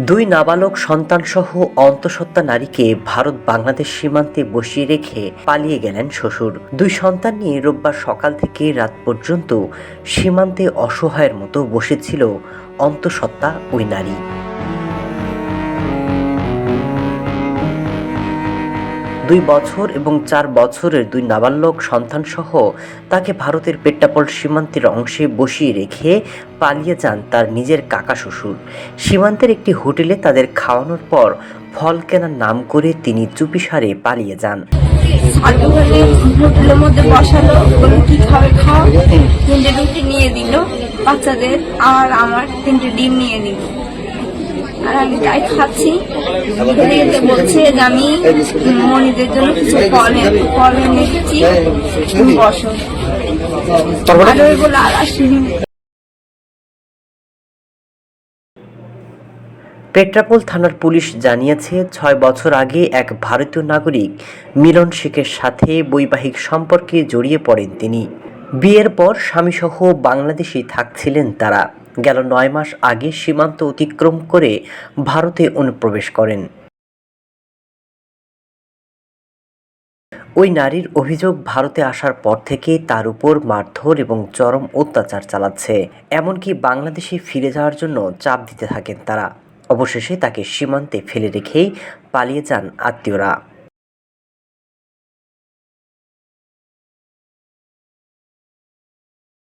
দুই নাবালক সন্তানসহ অন্তঃসত্ত্বা নারীকে ভারত বাংলাদেশ সীমান্তে বসিয়ে রেখে পালিয়ে গেলেন শ্বশুর। দুই সন্তান নিয়ে রোববার সকাল থেকে রাত পর্যন্ত সীমান্তে অসহায়ের মতো বসেছিল অন্তঃসত্ত্বা ওই নারী। দুই বছর এবং চার বছরের দুই নাবালক সন্তানসহ তাকে ভারতের পেট্টাপল সীমান্তের অংশে বসিয়ে রেখে পালিয়ে যান তার নিজের কাকা শ্বশুর। সীমান্তের একটি হোটেলে তাদের খাওয়ানোর পর ফল কেনার নাম করে তিনি চুপিসারে পালিয়ে যান। হোটেলের মধ্যে বসালো কি খাবে, খাও? তিনটে রুটি নিয়ে দিল, বাচ্চাদের আর আমার তিনটে ডিম নিয়ে দিল। আর আমি তাই খাচ্ছি। খেতে খেতে বলছে যে আমি মনিদের জন্য কিছু ফল ফল এনে এসেছি বসো। আর ওই আর আসিনি পেট্রাপোল থানার পুলিশ জানিয়েছে ছয় বছর আগে এক ভারতীয় নাগরিক মিলন শেখের সাথে বৈবাহিক সম্পর্কে জড়িয়ে পড়েন তিনি। বিয়ের পর স্বামীসহ বাংলাদেশেই থাকছিলেন তারা। গেল নয় মাস আগে সীমান্ত অতিক্রম করে ভারতে অনুপ্রবেশ করেন। ওই নারীর অভিযোগ ভারতে আসার পর থেকে তার উপর মারধর এবং চরম অত্যাচার চালাচ্ছে। এমনকি বাংলাদেশে ফিরে যাওয়ার জন্য চাপ দিতে থাকেন তারা। অবশেষে তাকে সীমান্তে ফেলে রেখেই পালিয়ে যান আত্মীয়রা।